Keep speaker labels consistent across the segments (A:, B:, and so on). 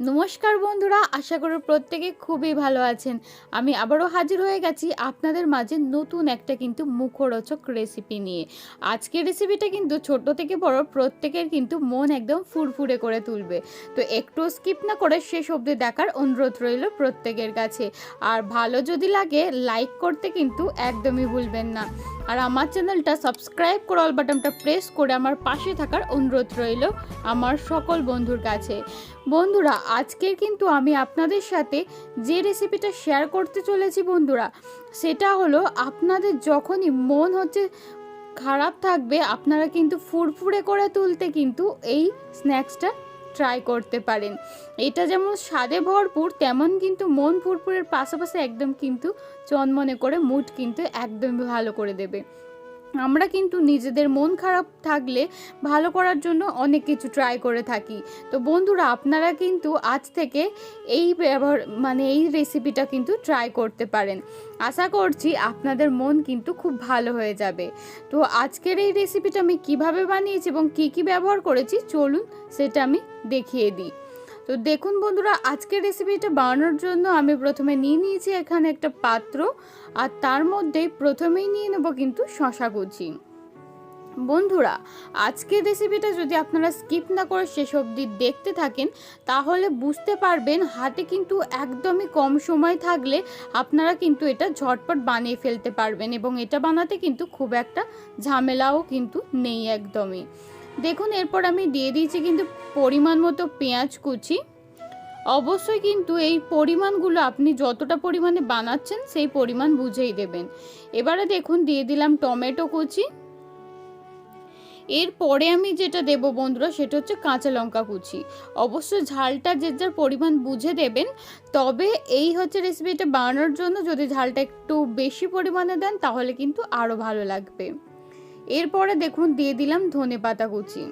A: নমস্কার বন্ধুরা, আশা করি প্রত্যেকে খুবই ভালো আছেন। আমি আবারও হাজির হয়ে গেছি আপনাদের মাঝে নতুন একটা কিন্তু মুখরোচক রেসিপি নিয়ে। আজকের রেসিপিটা কিন্তু ছোট থেকে বড় প্রত্যেকের কিন্তু মন একদম ফুরফুরে করে তুলবে। তো একটু স্কিপ না করে শেষ অবধি দেখার অনুরোধ রইল প্রত্যেকের কাছে। আর ভালো যদি লাগে লাইক করতে কিন্তু একদমই ভুলবেন না। আর আমার চ্যানেলটা সাবস্ক্রাইব করে অল বাটনটা প্রেস করে আমার পাশে থাকার অনুরোধ রইল আমার সকল বন্ধুর কাছে। বন্ধুরা আজকের কিন্তু আমি আপনাদের সাথে যে রেসিপিটা শেয়ার করতে চলেছি বন্ধুরা, সেটা হলো আপনাদের যখনই মন হচ্ছে খারাপ থাকবে, আপনারা কিন্তু ফুরফুরে করে তুলতে কিন্তু এই স্ন্যাক্সটা ট্রাই করতে পারেন। এটা যেমন স্বাদে ভরপুর, তেমন কিন্তু মন পুরপুরের পাশাপাশি একদম কিন্তু চনমনে করে মুড কিন্তু একদমই ভালো করে দেবে। আমরা কিন্তু নিজেদের মন খারাপ থাকলে ভালো করার জন্য অনেক কিছু ট্রাই করে থাকি। তো বন্ধুরা, আপনারা কিন্তু আজ থেকে এই ব্যবহার মানে এই রেসিপিটা কিন্তু ট্রাই করতে পারেন। আশা করছি আপনাদের মন কিন্তু খুব ভালো হয়ে যাবে। তো আজকের এই রেসিপিটা আমি কীভাবে বানিয়েছি এবং কি কি ব্যবহার করেছি, চলুন সেটা আমি দেখিয়ে দিই। তো দেখুন বন্ধুরা, আজকের রেসিপিটা বানানোর জন্য আমি প্রথমে নিয়ে নিয়েছি এখানে একটা পাত্র আর তার মধ্যেই প্রথমেই নিয়ে নেব কিন্তু শশা কুচি। বন্ধুরা, আজকের রেসিপিটা যদি আপনারা স্কিপ না করে শেষ অবধি দেখতে থাকেন, তাহলে বুঝতে পারবেন হাতে কিন্তু একদমই কম সময় থাকলে আপনারা কিন্তু এটা ঝটপট বানিয়ে ফেলতে পারবেন এবং এটা বানাতে কিন্তু খুব একটা ঝামেলাও কিন্তু নেই একদমই। দেখুন, এরপর আমি দিয়ে দিয়েছি কিন্তু পরিমাণ মতো পেঁয়াজ কুচি। অবশ্যই কিন্তু এই পরিমাণগুলো আপনি যতটা পরিমাণে বানাচ্ছেন সেই পরিমাণ বুঝেই দেবেন। এবারে দেখুন, দিয়ে দিলাম টমেটো কুচি। এরপরে আমি যেটা দেব বন্ধুরা, সেটা হচ্ছে কাঁচা লঙ্কা কুচি। অবশ্যই ঝালটা যে যার পরিমাণ বুঝে দেবেন, তবে এই হচ্ছে রেসিপিটা বানানোর জন্য যদি ঝালটা একটু বেশি পরিমাণে দেন, তাহলে কিন্তু আরও ভালো লাগবে। এরপরে দেখুন দিয়ে দিলাম ধনে পাতা কুচি।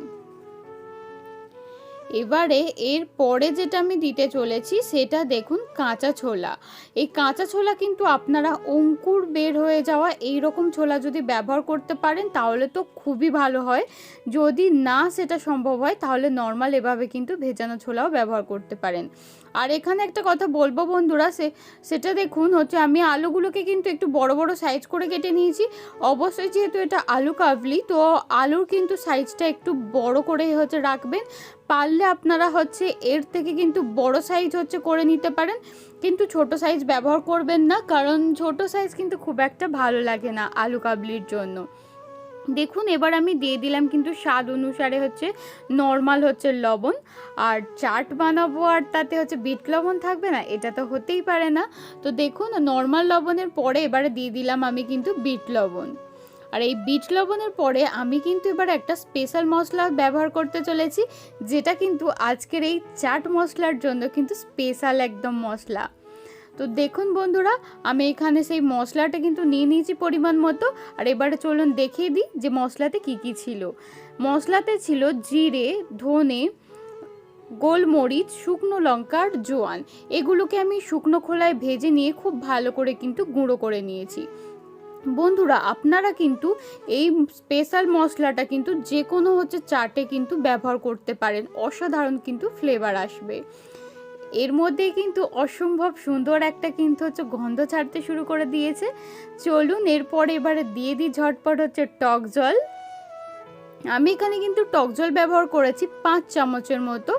A: এবারে এর পরে যেটা আমি দিতে চলেছি সেটা দেখুন কাঁচা ছোলা। এই কাঁচা ছোলা কিন্তু আপনারা অঙ্কুর বের হয়ে যাওয়া এই রকম ছোলা যদি ব্যবহার করতে পারেন তাহলে তো খুবই ভালো হয়। যদি না সেটা সম্ভব হয় তাহলে নর্মাল এভাবে কিন্তু ভেজানো ছোলাও ব্যবহার করতে পারেন। আর এখানে একটা কথা বলব বন্ধুরা, সে, সেটা দেখুন হচ্ছে আমি আলুগুলোকে কিন্তু একটু বড় বড় সাইজ করে কেটে নিয়েছি। অবশ্যই যেহেতু এটা আলু কাবলি, তো আলুর কিন্তু সাইজটা একটু বড় করেই হচ্ছে রাখবেন। পারলে আপনারা হচ্ছে এর থেকে কিন্তু বড় সাইজ হচ্ছে করে নিতে পারেন। কিন্তু ছোট সাইজ ব্যবহার করবেন না, কারণ ছোট সাইজ কিন্তু খুব একটা ভালো লাগে না আলু কাবলির জন্য। দেখুন, এবার আমি দিয়ে দিলাম কিন্তু স্বাদ অনুসারে হচ্ছে নর্মাল হচ্ছে লবণ। আর চাট বানাবো আর তাতে হচ্ছে বিট লবণ থাকবে না, এটা তো হতেই পারে না। তো দেখুন নর্মাল লবণের পরে এবারে দিয়ে দিলাম আমি কিন্তু বিট লবণ। আর এই বিট লবণের পরে আমি কিন্তু এবার একটা স্পেশাল মশলা ব্যবহার করতে চলেছি, যেটা কিন্তু আজকের এই চাট মশলার জন্য কিন্তু স্পেশাল একদম মশলা। তো দেখুন বন্ধুরা, আমি এখানে সেই মশলাটা কিন্তু নিয়ে নিয়েছি পরিমাণ মতো। আর এবারে চলুন দেখিয়ে দিই যে মশলাতে কি কি ছিল। মশলাতে ছিল জিরে, ধনে, গোলমরিচ, শুকনো লঙ্কার জোয়ান। এগুলোকে আমি শুকনো খোলায় ভেজে নিয়ে খুব ভালো করে কিন্তু গুঁড়ো করে নিয়েছি। বন্ধুরা, আপনারা কিন্তু এই স্পেশাল মশলাটা কিন্তু যে কোনো হচ্ছে চাটে কিন্তু ব্যবহার করতে পারেন। অসাধারণ কিন্তু ফ্লেভার আসবে। এর মধ্যেই কিন্তু অসম্ভব সুন্দর একটা কিন্তু হচ্ছে গন্ধ ছাড়তে শুরু করে দিয়েছে। চলুন, এরপরে এবারে দিয়ে দিই ঝটপট হচ্ছে টক জল। আমি এখানে কিন্তু টক জল ব্যবহার করেছি পাঁচ চামচের মতো।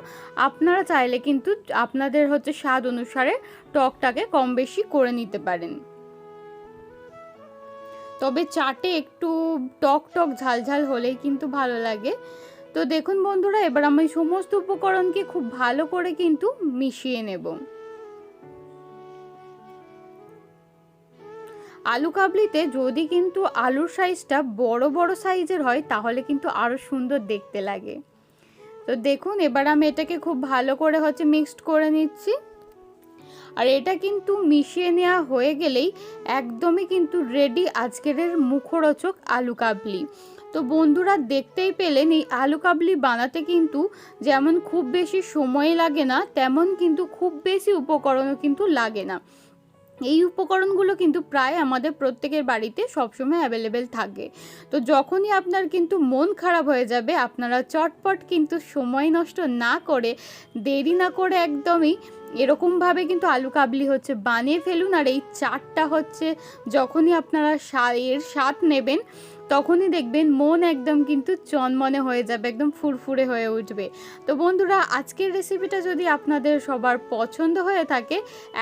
A: আপনারা চাইলে কিন্তু আপনাদের হচ্ছে স্বাদ অনুসারে টকটাকে কম বেশি করে নিতে পারেন। তবে চাটে একটু টক টক ঝাল ঝাল হলেই কিন্তু ভালো লাগে। তো দেখুন বন্ধুরা, এবার আমি সমস্ত উপকরণকে খুব ভালো করে কিন্তু মিশিয়ে নেব। আলু কাবলিতে যদি কিন্তু আলুর সাইজটা বড় বড় সাইজের হয়, তাহলে কিন্তু আরও সুন্দর দেখতে লাগে। তো দেখুন, এবার আমি এটাকে খুব ভালো করে হচ্ছে মিক্সড করে নিচ্ছি। আর এটা কিন্তু মিশিয়ে নেওয়া হয়ে গেলেই একদমই কিন্তু রেডি আজকের মুখরোচক আলু কাবলি। তো বন্ধুরা দেখতেই পেলেন এই আলু কাবলি বানাতে কিন্তু যেমন খুব বেশি সময় লাগে না, তেমন কিন্তু খুব বেশি উপকরণও কিন্তু লাগে না। এই উপকরণগুলো কিন্তু প্রায় আমাদের প্রত্যেকের বাড়িতে সবসময় অ্যাভেলেবেল থাকে। তো যখনই আপনার কিন্তু মন খারাপ হয়ে যাবে, আপনারা চটপট কিন্তু সময় নষ্ট না করে, দেরি না করে একদমই এরকমভাবে কিন্তু আলু কাবলি হচ্ছে বানিয়ে ফেলুন। আর এই চাটটা হচ্ছে যখনই আপনারা এর স্বাদ নেবেন তখনই দেখবেন মন একদম কিন্তু চনমনে হয়ে যাবে, একদম ফুরফুরে হয়ে উঠবে। তো বন্ধুরা, আজকের রেসিপিটা যদি আপনাদের সবার পছন্দ হয়ে থাকে,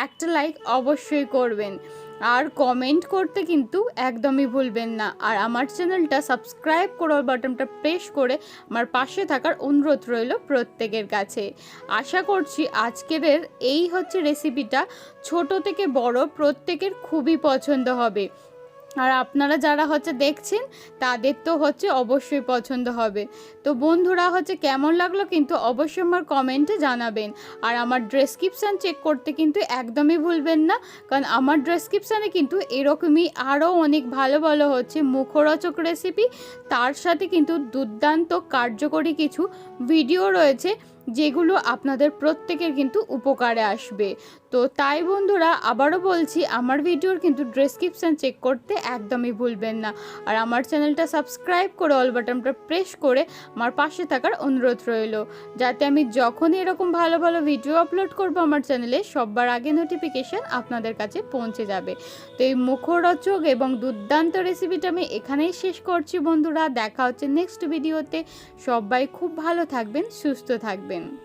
A: একটা লাইক অবশ্যই করবেন। আর কমেন্ট করতে কিন্তু একদমই ভুলবেন না। আর আমার চ্যানেলটা সাবস্ক্রাইব করে বাটনটা প্রেস করে আমার পাশে থাকার অনুরোধ রইল প্রত্যেকের কাছে। আশা করছি আজকের এই হচ্ছে রেসিপিটা ছোট থেকে বড় প্রত্যেকের খুবই পছন্দ হবে। আর আপনারা যারা হচ্ছে দেখছেন, তাদের তো হচ্ছে অবশ্যই পছন্দ হবে। তো বন্ধুরা হচ্ছে কেমন লাগল কিন্তু অবশ্যই আমার কমেন্টে জানাবেন। আর আমার ডেসক্রিপশান চেক করতে কিন্তু একদমই ভুলবেন না, কারণ আমার ডেসক্রিপশানে কিন্তু এরকমই আরও অনেক ভালো ভালো হচ্ছে মুখরোচক রেসিপি তার সাথে কিন্তু দুর্দান্ত কার্যকরী কিছু ভিডিও রয়েছে। যেগুলো আপনাদের প্রত্যেকের কিন্তু উপকারে আসবে। তো তাই বন্ধুরা, আবারও বলছি, আমার ভিডিওর কিন্তু ডেসক্রিপশান চেক করতে একদমই ভুলবেন না। আর আমার চ্যানেলটা সাবস্ক্রাইব করে অল বাটনটা প্রেস করে আমার পাশে থাকার অনুরোধ রইল। যাতে আমি যখনই এরকম ভালো ভালো ভিডিও আপলোড করব আমার চ্যানেলে, সববার আগে নোটিফিকেশান আপনাদের কাছে পৌঁছে যাবে। তো এই মুখরোচক এবং দুর্দান্ত রেসিপিটা আমি এখানেই শেষ করছি বন্ধুরা। দেখা হচ্ছে নেক্সট ভিডিওতে সবাই খুব ভালো থাকবেন, সুস্থ থাকবেন। করবেন